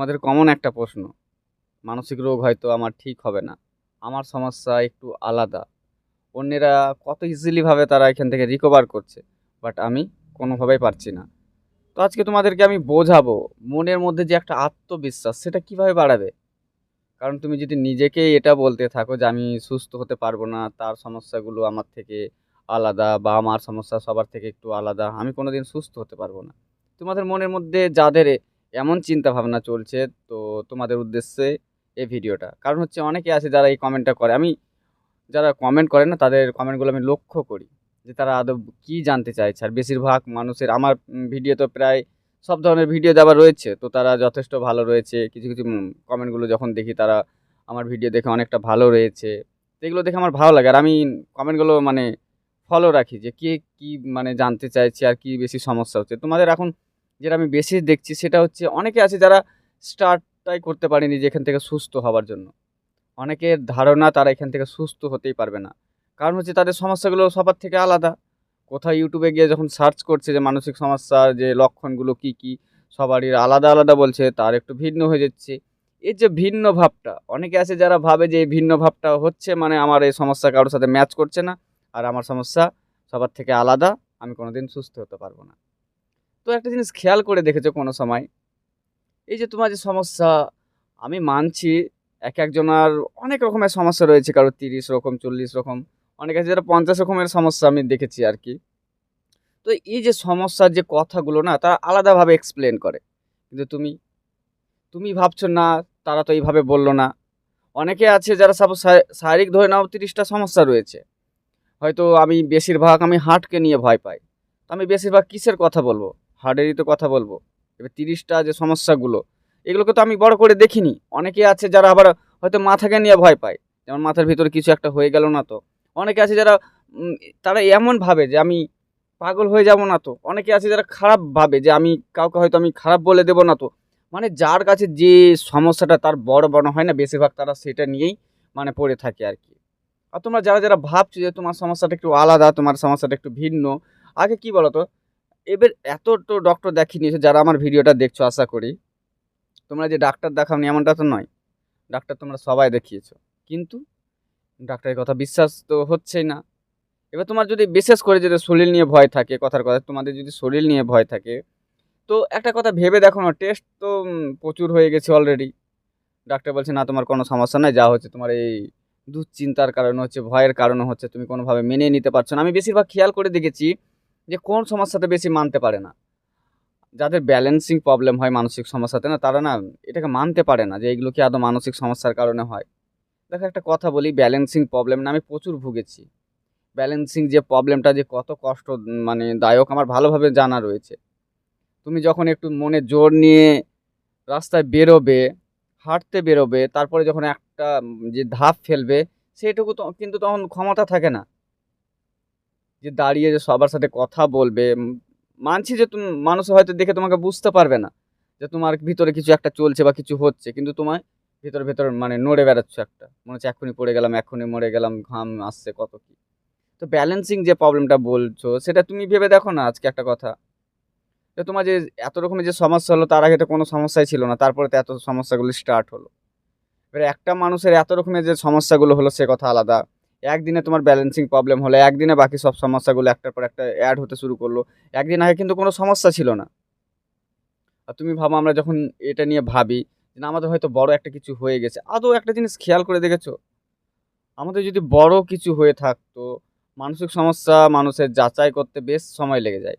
তোমাদের কমন একটা প্রশ্ন। মানসিক রোগ হয়তো আমার ঠিক হবে না। আমার সমস্যা একটু আলাদা। অন্যেরা কত ইজিলিভাবে তারা এখান থেকে রিকভার করছে বাট আমি কোনোভাবেই পারছি না। তো আজকে তোমাদেরকে আমি বোঝাবো, মনের মধ্যে যে একটা আত্মবিশ্বাস, সেটা কীভাবে বাড়াবে? কারণ তুমি যদি নিজেকেই এটা বলতে থাকো যে আমি সুস্থ হতে পারব না, তার সমস্যাগুলো আমার থেকে আলাদা বা আমার সমস্যা সবার থেকে একটু আলাদা, আমি কোনোদিন সুস্থ হতে পারব না। তোমাদের মনের মধ্যে যাদের এমন চিন্তা ভাবনা চলছে তো তোমাদের উদ্দেশ্যে এই ভিডিওটা। কারণ হচ্ছে অনেকে আছে যারা এই কমেন্টটা করে। আমি যারা কমেন্ট করে না, তাদের কমেন্টগুলো আমি লক্ষ্য করি যে তারা আদৌ কী জানতে চাইছে। আর বেশিরভাগ মানুষের, আমার ভিডিও তো প্রায় সব ধরনের ভিডিও দেওয়া রয়েছে, তো তারা যথেষ্ট ভালো রয়েছে। কিছু কিছু কমেন্টগুলো যখন দেখি তারা আমার ভিডিও দেখে অনেকটা ভালো রয়েছে। তো এগুলো দেখে আমার ভালো লাগে। আর আমি কমেন্টগুলো মানে ফলো রাখি যে কে কী মানে জানতে চাইছে আর কি বেশি সমস্যা হচ্ছে। তোমাদের এখন যেটা আমি বেশি দেখছি সেটা হচ্ছে অনেকে আছে যারা স্টার্টটাই করতে পারেনি যে এখান থেকে সুস্থ হওয়ার জন্য। অনেকের ধারণা তারা এখান থেকে সুস্থ হতেই পারবে না। কারণ হচ্ছে তাদের সমস্যাগুলো সবার থেকে আলাদা। কোথাও ইউটিউবে গিয়ে যখন সার্চ করছে যে মানসিক সমস্যার যে লক্ষণগুলো কি কি, সবারই আলাদা আলাদা বলছে, তার একটু ভিন্ন হয়ে যাচ্ছে। এই যে ভিন্ন ভাবটা, অনেকে আছে যারা ভাবে যে এই ভিন্ন ভাবটা হচ্ছে মানে আমার এই সমস্যা কারোর সাথে ম্যাচ করছে না, আর আমার সমস্যা সবার থেকে আলাদা, আমি কোনোদিন সুস্থ হতে পারব না। তো একটা জিনিস খেয়াল করে দেখেছ কোনো সময়? এই যে তোমার যে সমস্যা, আমি মানছি এক একজনের অনেক রকমের সমস্যা রয়েছে, কারও তিরিশ রকম, চল্লিশ রকম, অনেক আছে যারা পঞ্চাশ রকমের সমস্যা আমি দেখেছি আর কি। তো এই যে সমস্যার যে কথাগুলো না, তারা আলাদাভাবে এক্সপ্লেন করে। কিন্তু তুমি তুমি ভাবছ না, তারা তো এইভাবে বলল না। অনেকে আছে যারা সাপোজ শারীরিক ধরে নাও তিরিশটা সমস্যা রয়েছে। হয়তো আমি বেশিরভাগ আমি হার্টকে নিয়ে ভয় পাই। তো আমি বেশিরভাগ কিসের কথা বলব? হার্টেরই তো কথা বলব। এবার তিরিশটা যে সমস্যাগুলো, এগুলোকে তো আমি বড় করে দেখিনি। অনেকে আছে যারা আবার হয়তো মাথাকে নিয়ে ভয় পায়। যেমন মাথার ভিতরে কিছু একটা হয়ে গেল না তো। অনেকে আছে যারা তারা এমন ভাবে যে আমি পাগল হয়ে যাব না তো। অনেকে আছে যারা খারাপ ভাবে যে আমি কাউকে হয়তো আমি খারাপ বলে দেবো না তো। মানে যার কাছে যে সমস্যাটা তার বড় বড় হয় না, বেশিরভাগ তারা সেটা নিয়েই মানে পড়ে থাকে আর কি। আর তোমরা যারা যারা ভাবছ যে তোমার সমস্যাটা একটু আলাদা, তোমার সমস্যাটা একটু ভিন্ন, আগে কি বলো তো এবার এত তো ডক্টর দেখিনি যারা আমার ভিডিওটা দেখছ, আশা করি। তোমরা যে ডাক্তার দেখাওনি, এমনটা তো নয়। ডাক্তার তোমরা সবাই দেখিয়েছো। কিন্তু ডাক্তারের কথা বিশ্বাস তো হচ্ছেই না। এবার তোমার যদি বিশেষ করে যদি শরীর নিয়ে ভয় থাকে, কথার কথা, তোমাদের যদি শরীর নিয়ে ভয় থাকে, তো একটা কথা ভেবে দেখো না টেস্ট তো প্রচুর হয়ে গেছে অলরেডি ডাক্তার বলছে, না, তোমার কোনো সমস্যা নাই, যা হচ্ছে তোমার এই দুশ্চিন্তার কারণে হচ্ছে, ভয়ের কারণে হচ্ছে, তুমি কোনোভাবে মেনে নিতে পারছ না। আমি বেশিরভাগ খেয়াল করে দেখেছি যে কোন সমস্যাতে বেশি মানতে পারে না? যাদের ব্যালেন্সিং প্রবলেম হয় মানসিক সমস্যাতে না, তারা না এটাকে মানতে পারে না যে এগুলো কি আদৌ মানসিক সমস্যার কারণে হয়। দেখো একটা কথা বলি ব্যালেন্সিং প্রবলেম না আমি প্রচুর ভুগেছি। ব্যালেন্সিং যে প্রবলেমটা যে কত কষ্ট মানে দায়ক আমার ভালোভাবে জানা রয়েছে। তুমি যখন একটু মনে জোর নিয়ে রাস্তায় বেরোবে, হাঁটতে বেরোবে, তারপরে যখন একটা যে ধাপ ফেলবে, সেইটুকু তো কিন্তু তখন ক্ষমতা থাকে না। যে দাঁড়িয়ে যে সবার সাথে কথা বলবে মানছি যে তুমি, মানুষ হয়তো দেখে তোমাকে বুঝতে পারবে না যে তোমার ভিতরে কিছু একটা চলছে বা কিছু হচ্ছে, কিন্তু তোমার ভিতরে ভিতরে মানে নড়ে বেড়াচ্ছ একটা। মনে হচ্ছে এক্ষুনি পড়ে গেলাম, এক্ষুনি মরে গেলাম, ঘাম আসছে কত কি। তো ব্যালেন্সিং যে প্রবলেমটা বলছো, সেটা তুমি ভেবে দেখো না আজকে একটা কথা। যে তোমার যে এত রকমের যে সমস্যা হলো, তার আগে তো কোনো সমস্যাই ছিল না, তারপরে তো এত সমস্যাগুলো স্টার্ট হলো। এবারে একটা মানুষের এত রকমের যে সমস্যাগুলো হলো, সে কথা আলাদা। একদিনে তোমার ব্যালেন্সিং প্রবলেম হলো একদিনে বাকি সব সমস্যাগুলো একটার পর একটা অ্যাড হতে শুরু করল। একদিন আগে কিন্তু কোনো সমস্যা ছিল না। আর তুমি ভাবো আমরা যখন এটা নিয়ে ভাবি যে না, আমাদের হয়তো বড় একটা কিছু হয়ে গেছে। আদৌ একটা জিনিস খেয়াল করে দেখেছ? আমাদের যদি বড় কিছু হয়ে থাকতো মানসিক সমস্যা মানুষের যাচাই করতে বেশ সময় লেগে যায়।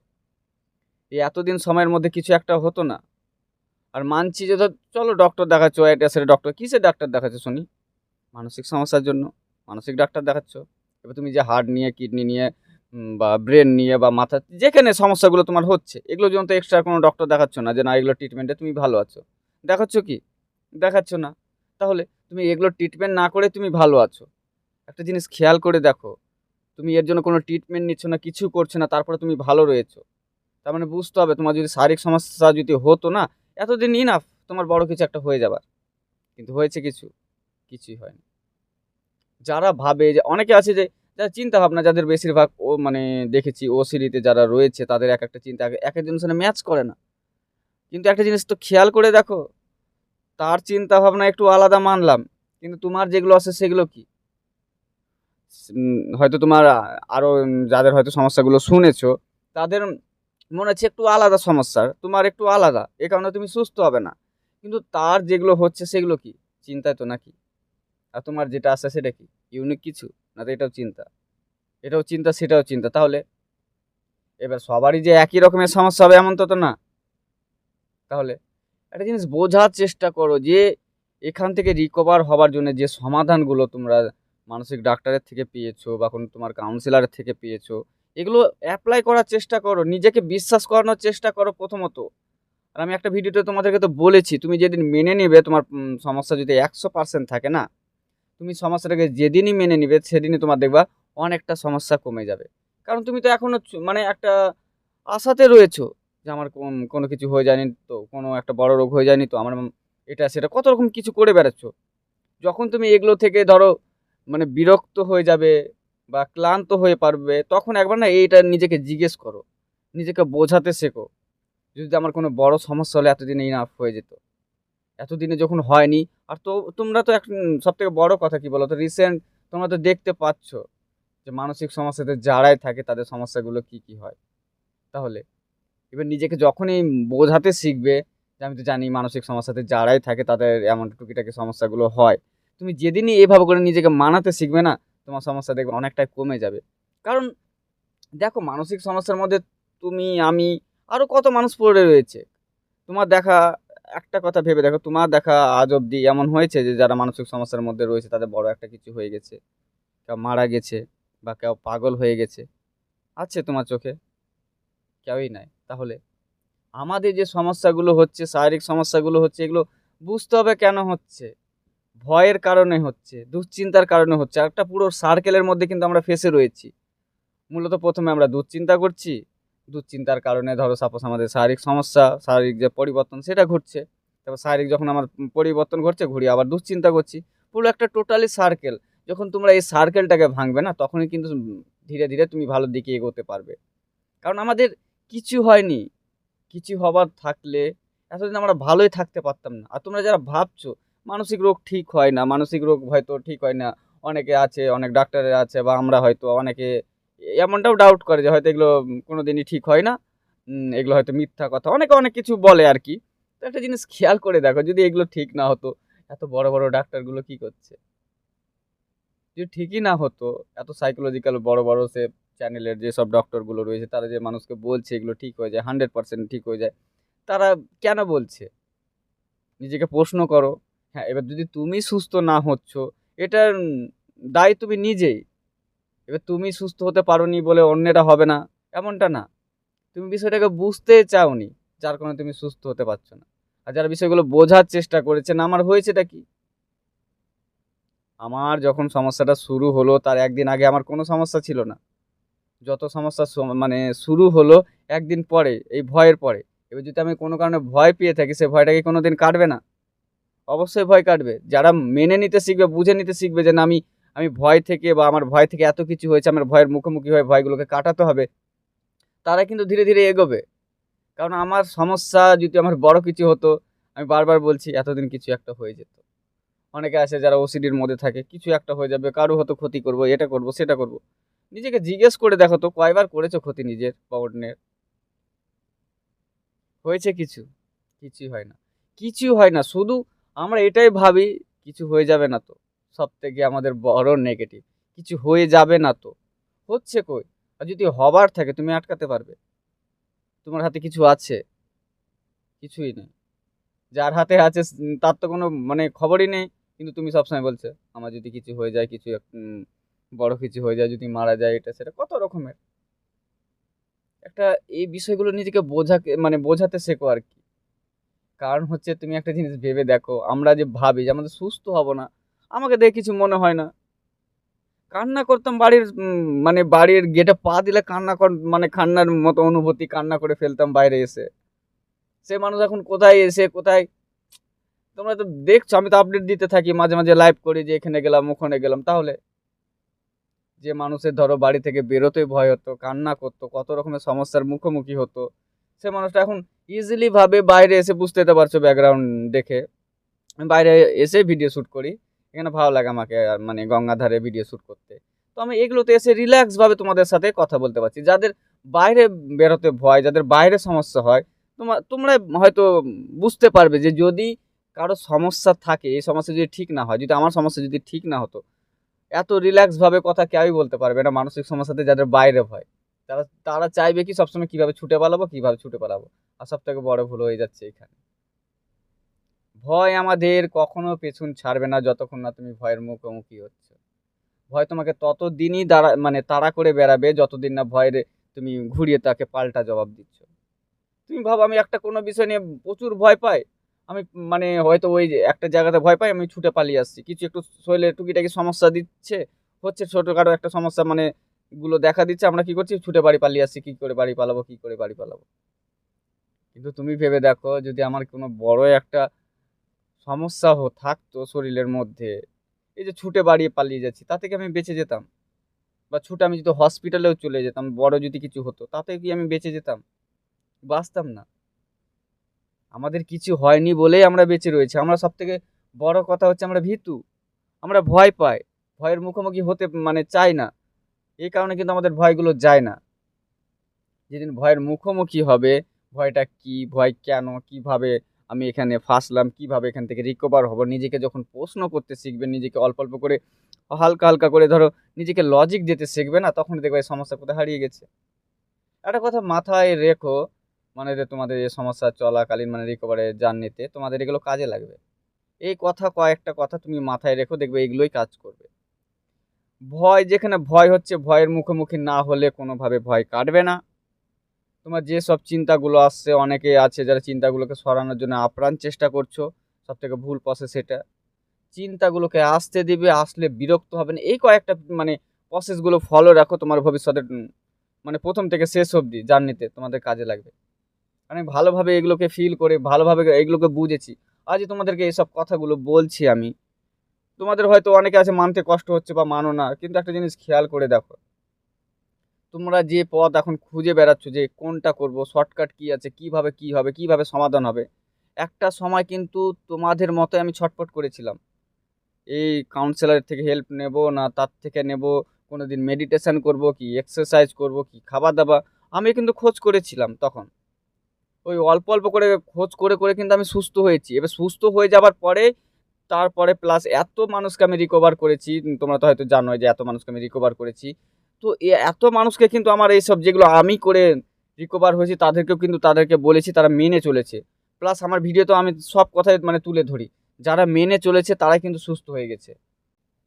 এই এতদিন সময়ের মধ্যে কিছু একটা হতো না। আর মানছি যে চলো ডক্টর দেখাচ্ছ এটা সেটা ডক্টর কিসের ডাক্তার দেখাচ্ছে শুনি? মানসিক সমস্যার জন্য। মানসিক ডাক্তার দেখাচ্ছ। এবার তুমি যে হার্ট নিয়ে, কিডনি নিয়ে বা ব্রেন নিয়ে, বা মাথা, যেখানে সমস্যাগুলো তোমার হচ্ছে, এগুলো জন্য তো এক্সট্রা কোনো ডক্টর দেখাচ্ছ না যে, না, এগুলো ট্রিটমেন্টে তুমি ভালো আছো। দেখাচ্ছ কি? দেখাচ্ছ না। তাহলে তুমি এগুলো ট্রিটমেন্ট না করে তুমি ভালো আছো। একটা জিনিস খেয়াল করে দেখো, তুমি এর জন্য কোনো ট্রিটমেন্ট নিচ্ছ না, কিছু করছ না, তারপরে তুমি ভালো রয়েছো। তার মানে বুঝতে হবে, তোমার যদি শারীরিক সমস্যা যদি হতো না, এতদিন ইনাফ তোমার বড় কিছু একটা হয়ে যাবার। কিন্তু হয়েছে কিছু, কিছুই হয়নি। যারা ভাবে যে, অনেকে আছে যে, যারা চিন্তা ভাবনা যাদের বেশিরভাগ ও মানে দেখেছি ও সিরিতে যারা রয়েছে, তাদের এক একটা চিন্তা, এক একজনের সাথে ম্যাচ করে না। কিন্তু একটা জিনিস তো খেয়াল করে দেখো, তার চিন্তা ভাবনা একটু আলাদা মানলাম, কিন্তু তোমার যেগুলো আছে সেগুলো কি? হয়তো তোমার আরও যাদের হয়তো সমস্যাগুলো শুনেছো, তাদের মনে হচ্ছে একটু আলাদা সমস্যার, তোমার একটু আলাদা, এ কারণে তুমি সুস্থ হবে না। কিন্তু তার যেগুলো হচ্ছে সেগুলো কি? চিন্তায় তো নাকি? আর তোমার যেটা আছে সেটা কি? ইউনিক কিছু? না তো এটাও চিন্তা। এটাও চিন্তা, সেটাও চিন্তা। তাহলে এবার সবারই যে একই রকমের সমস্যা হবে এমন তো তো না। তাহলে একটা জিনিস বোঝার চেষ্টা করো যে এখান থেকে রিকভার হবার জন্য যে সমাধানগুলো তোমরা মানসিক ডাক্তারের থেকে পেয়েছ বা কোনো তোমার কাউন্সিলরের থেকে পেয়েছ, এগুলো অ্যাপ্লাই করার চেষ্টা করো। নিজেকে বিশ্বাস করানোর চেষ্টা করো প্রথমত। আর আমি একটা ভিডিওতে তোমাদেরকে তো বলেছি, তুমি যেদিন মেনে নেবে তোমার সমস্যা যদি একশো পার্সেন্ট থাকে না তুমি সমস্যাটাকে যেদিনই মেনে নিবে, সেদিনই তোমার দেখবা অনেকটা সমস্যা কমে যাবে। কারণ তুমি তো এখনও চ- মানে একটা আশাতে রয়েছো যে আমার কোন- কোনো কিছু হয়ে যায়নি তো, কোনো একটা বড় রোগ হয়ে যায়নি তো, আমার এটা, সেটা কত রকম কিছু করে বেড়াচ্ছ। যখন তুমি এগুলো থেকে ধরো মানে বিরক্ত হয়ে যাবে বা ক্লান্ত হয়ে পারবে, তখন একবার না এইটা নিজেকে জিজ্ঞেস করো। নিজেকে বোঝাতে শেখো। যদি আমার কোনো বড় সমস্যা হলে এতদিনে ইনাফ হয়ে যেত। এতদিনে যখন হয়নি, আর তো তোমরা তো এক সব থেকে বড়ো কথা কি বলো তো রিসেন্ট তোমরা তো দেখতে পাচ্ছ যে মানসিক সমস্যাতে যারাই থাকে তাদের সমস্যাগুলো কি কি হয়? তাহলে এবার নিজেকে যখনই বোঝাতে শিখবে যে আমি তো জানি মানসিক সমস্যাতে যারাই থাকে তাদের এমন টুকিটাকি সমস্যাগুলো হয়, তুমি যেদিনই এভাবে করে নিজেকে মানাতে শিখবে না, তোমার সমস্যা দেখবে অনেকটাই কমে যাবে। কারণ দেখো মানসিক সমস্যার মধ্যে তুমি, আমি আরও কত মানুষ পড়ে রয়েছে। তোমার দেখা একটা কথা ভেবে দেখো, তোমার দেখা আজ অবধি এমন হয়েছে যে, যারা মানসিক সমস্যার মধ্যে রয়েছে, তাদের বড় একটা কিছু হয়ে গেছে। কেউ মারা গেছে বা কেউ পাগল হয়ে গেছে। আছে তোমার চোখে? কেউই নাই। তাহলে আমাদের যে সমস্যাগুলো হচ্ছে, শারীরিক সমস্যাগুলো হচ্ছে, এগুলো বুঝতে হবে কেন হচ্ছে? ভয়ের কারণে হচ্ছে, দুশ্চিন্তার কারণে হচ্ছে। একটা পুরো সার্কেলের মধ্যে কিন্তু আমরা ফেসে রয়েছি। মূলত প্রথমে আমরা দুশ্চিন্তা করছি দুশ্চিন্তার কারণে, ধরো সাপোজ আমাদের শারীরিক সমস্যা, শারীরিক যে পরিবর্তন সেটা ঘটছে। তারপর শারীরিক যখন আমার পরিবর্তন ঘটছে, ঘুরি আবার দুশ্চিন্তা করছি, পুরো একটা টোটালি সার্কেল যখন তোমরা এই সার্কেলটাকে ভাঙবে না, তখনই কিন্তু ধীরে ধীরে তুমি ভালো দিকে এগোতে পারবে। কারণ আমাদের কিছু হয়নি। কিছু হবার থাকলে, এতদিন আমরা ভালোই থাকতে পারতাম না। আর তোমরা যারা ভাবছ, মানসিক রোগ ঠিক হয় না, মানসিক রোগ হয়তো ঠিক হয় না, অনেকে আছে, অনেক ডাক্তারের আছে, বা আমরা হয়তো অনেকে এমনটাও ডাউট করে যে হয়তো এগুলো কোনো দিনই ঠিক হয় না। এগুলো হয়তো মিথ্যা কথা। অনেকে অনেক কিছু বলে আর কি। তো একটা জিনিস খেয়াল করে দেখো, যদি এগুলো ঠিক না হতো, এত বড় বড় ডাক্তারগুলো কি করছে? যদি ঠিকই না হতো, এত সাইকোলজিক্যাল বড় বড় সে চ্যানেলের যেসব ডক্টরগুলো রয়েছে, তারা যে মানুষকে বলছে এগুলো ঠিক হয়ে যায় হান্ড্রেড পার্সেন্ট ঠিক হয়ে যায়, তারা কেন বলছে? নিজেকে প্রশ্ন করো। হ্যাঁ এবার যদি তুমি সুস্থ না হচ্ছ, এটার দায় তুমি নিজেই। এবার তুমি সুস্থ হতে পারোনি বলে অন্যেরা হবে না, এমনটা না। তুমি বিষয়টাকে বুঝতে চাওনি, যার কারণে তুমি সুস্থ হতে পারছ না। আর যারা বিষয়গুলো বোঝার চেষ্টা করেছেন, আমার হয়েছেটা কি? আমার যখন সমস্যাটা শুরু হলো, তার একদিন আগে আমার কোনো সমস্যা ছিল না। যত সমস্যা মানে শুরু হলো, একদিন পরে, এই ভয়ের পরে। এবার যদি আমি কোনো কারণে ভয় পেয়ে থাকি, সে ভয়টা কি কোনো দিন কাটবে না। অবশ্যই ভয় কাটবে। যারা মেনে নিতে শিখবে, বুঝে নিতে শিখবে যে না, আমি আমি ভয় থেকে বা আমার ভয় থেকে এত কিছু হয়েছে, আমার ভয়ের মুখোমুখি হয়ে ভয়গুলোকে কাটাতে হবে, তারা কিন্তু ধীরে ধীরে এগোবে। কারণ আমার সমস্যা যদি আমার বড় কিছু হতো, আমি বারবার বলছি, এতদিন কিছু একটা হয়ে যেত। অনেকে আছে যারা ওসিডির মধ্যে থাকে, কিছু একটা হয়ে যাবে, কারও হয়তো ক্ষতি করব, এটা করব, সেটা করব। নিজেকে জিজ্ঞেস করে দেখো তো, কয়বার করেছ ক্ষতি নিজের বা হয়েছে কিছু, কিছুই হয় না। কিছু হয় না, শুধু আমরা এটাই ভাবি, কিছু হয়ে যাবে না তো। সব থেকে আমাদের বড় নেগেটিভ কিছু হয়ে যাবে না তো। হচ্ছে কই? আর যদি হবার থাকে, তুমি আটকাতে পারবে। তোমার হাতে কিছু আছে? কিছুই নেই। যার হাতে আছে, তার তো কোনো মানে খবরই নেই। কিন্তু তুমি সবসময় বলছো, আমার যদি কিছু হয়ে যায়, কিছু বড় কিছু হয়ে যায়, যদি মারা যায়, এটা সেটা কত রকমের? একটা এই বিষয়গুলো নিজেকে বোঝাকে মানে বোঝাতে শেখো আর কি। কারণ হচ্ছে তুমি একটা জিনিস ভেবে দেখো, আমরা যে ভাবি যে আমাদের সুস্থ হব না। আমাকে দেখে কিছু মনে হয় না। কান্না করতাম বাড়ির মানে বাড়ির গেটে পা দিলে কান্না কর মানে কান্নার মতো অনুভূতি কান্না করে ফেলতাম বাইরে এসে। সে মানুষ এখন কোথায় এসে, কোথায়? তোমরা তো দেখছ, আমি তো আপডেট দিতে থাকি, মাঝে মাঝে লাইভ করি যে এখানে গেলাম, ওখানে গেলাম। তাহলে যে মানুষের ধরো বাড়ি থেকে বেরোতে ভয় হতো, কান্না করতো, কত রকমের সমস্যার মুখোমুখি হতো, সে মানুষটা এখন ইজিলিভাবে বাইরে এসে বুঝতে পারছ ব্যাকগ্রাউন্ড দেখে। বাইরে এসে ভিডিও শ্যুট করি। এখানে ভালো লাগে আমাকে, আর মানে গঙ্গাধারে ভিডিও শ্যুট করতে। তো আমি এগুলোতে এসে রিল্যাক্সভাবে তোমাদের সাথে কথা বলতে পারছি। যাদের বাইরে বেরোতে ভয়, যাদের বাইরে সমস্যা হয় তোমার তোমরা হয়তো বুঝতে পারবে যে যদি কারও সমস্যা থাকে, এই সমস্যা যদি ঠিক না হয়, যদি আমার সমস্যা যদি ঠিক না হতো, এত রিল্যাক্সভাবে কথা কেউই বলতে পারবে না মানসিক সমস্যাতে যাদের বাইরে ভয়। তারা তারা চাইবে কি সবসময় কীভাবে ছুটে পালাবো, কীভাবে ছুটে পালাবো। আর সব থেকে বড় ভুল হয়ে যাচ্ছে এখানে। ভয় আমাদের কখনো পেছন ছাড়বে না যতক্ষণ না তুমি ভয়ের মুখোমুখি হচ্ছ। ভয় তোমাকে ততদিনই দাঁড়া মানে তাড়া করে বেড়াবে যতদিন না ভয়ের তুমি ঘুরিয়ে তাকে পাল্টা জবাব দিচ্ছ। তুমি ভাবো, আমি একটা কোনো বিষয় নিয়ে প্রচুর ভয় পাই। আমি মানে হয়তো ওই একটা জায়গাতে ভয় পাই, আমি ছুটে পালিয়ে আসছি। কিছু একটু শরীরে টুকিটাকি সমস্যা দিচ্ছে, হচ্ছে ছোটোখাটো একটা সমস্যা মানে গুলো দেখা দিচ্ছে, আমরা কি করছি? ছুটে বাড়ি পালিয়ে আসছি, কী করে বাড়ি পালাবো, কী করে বাড়ি পালাবো? কিন্তু তুমি ভেবে দেখো, যদি আমার কোনো বড় একটা সমস্যা থাকতো শরীরের মধ্যে। এই যে ছুটে বাড়িয়ে পালিয়ে যাচ্ছি, তাতে কি আমি বেঁচে যেতাম? বা ছুটে আমি যদি হসপিটালেও চলে যেতাম, বড় যদি কিছু হতো, তাতে কি আমি বেঁচে যেতাম? বাঁচতাম না। আমাদের কিছু হয়নি বলেই আমরা বেঁচে রয়েছি। আমরা সব থেকে বড় কথা হচ্ছে আমরা ভীতু। আমরা ভয় পাই। ভয়ের মুখোমুখি হতে মানে চাই না। এই কারণে কিন্তু আমাদের ভয়গুলো যায় না। যেদিন ভয়ের মুখোমুখি হবে, ভয়টা কি, ভয় কেন, কীভাবে আমি এখানে ফাঁসলাম, কীভাবে এখান থেকে রিকভার হব? নিজেকে যখন প্রশ্ন করতে শিখবে, নিজেকে অল্প অল্প করে হালকা হালকা করে ধরো, নিজেকে লজিক দিতে শিখবে না, তখন দেখবে এই সমস্যা কোথায় হারিয়ে গেছে। একটা কথা মাথায় রেখো মানে যে তোমাদের এই সমস্যা চলাকালীন মানে রিকভারের জার্নিতে তোমাদের এগুলো কাজে লাগবে। এই কথা কয়েকটা কথা তুমি মাথায় রেখো, দেখবে এগুলোই কাজ করবে। ভয়, যেখানে ভয় হচ্ছে, ভয়ের মুখোমুখি না হলে কোনোভাবে ভয় কাটবে না। তোমার যে সব চিন্তাগুলো আসছে, অনেকে আছে যারা চিন্তাগুলোকে সরানোর জন্য আপ্রাণ চেষ্টা করছ সব থেকে ভুল প্রসেস এটা চিন্তাগুলোকে আসতে দিবে, আসলে বিরক্ত হবে না। এই কয়েকটা মানে প্রসেসগুলো ফলো রাখো, তোমার ভবিষ্যতের মানে প্রথম থেকে শেষ অবধি জার্নিতে তোমাদের কাজে লাগবে। আমি ভালোভাবে এগুলোকে ফিল করে, ভালোভাবে এগুলোকে বুঝেছি। আজ তোমাদেরকে এইসব কথাগুলো বলছি আমি। তোমাদের হয়তো অনেকে আছে, মানতে কষ্ট হচ্ছে বা মানো না, কিন্তু একটা জিনিস খেয়াল করে দেখো। তোমরা যে পথ এখন খুঁজে বেড়াচ্ছ যে কোনটা করব শর্টকাট কি আছে, কীভাবে কি হবে, কীভাবে সমাধান হবে, একটা সময় কিন্তু তোমাদের মতো আমি ছটপট করেছিলাম। এই কাউন্সিলরের থেকে হেল্প নেব, না তার থেকে নেব কোনো দিন মেডিটেশন করব কি এক্সারসাইজ করব কি খাবার দাবার আমি কিন্তু খোঁজ করেছিলাম তখন। ওই অল্প অল্প করে খোঁজ করে করে কিন্তু আমি সুস্থ হয়েছি। এবার সুস্থ হয়ে যাবার পরে, তারপরে প্লাস এত মানুষকে আমি রিকভার করেছি, তোমরা তো হয়তো জানোই যে এত মানুষকে আমি রিকভার করেছি। তো এত মানুষকে কিন্তু আমার এইসব যেগুলো আমি করে রিকভার হয়েছি, তাদেরকেও কিন্তু তাদেরকে বলেছি, তারা মেনে চলেছে। প্লাস আমার ভিডিও তো আমি সব কথাই মানে তুলে ধরি। যারা মেনে চলেছে, তারাই কিন্তু সুস্থ হয়ে গেছে।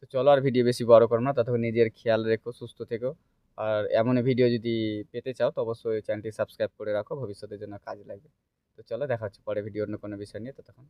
তো চলো আর ভিডিও বেশি বড় করো না, ততক্ষণ নিজের খেয়াল রেখো, সুস্থ থেকো। আর এমন ভিডিও যদি পেতে চাও, তো অবশ্যই চ্যানেলটি সাবস্ক্রাইব করে রাখো, ভবিষ্যতের জন্য কাজে লাগবে। তো চলো, দেখা হচ্ছে পরে ভিডিও অন্য কোনো বিষয় নিয়ে, ততক্ষণ।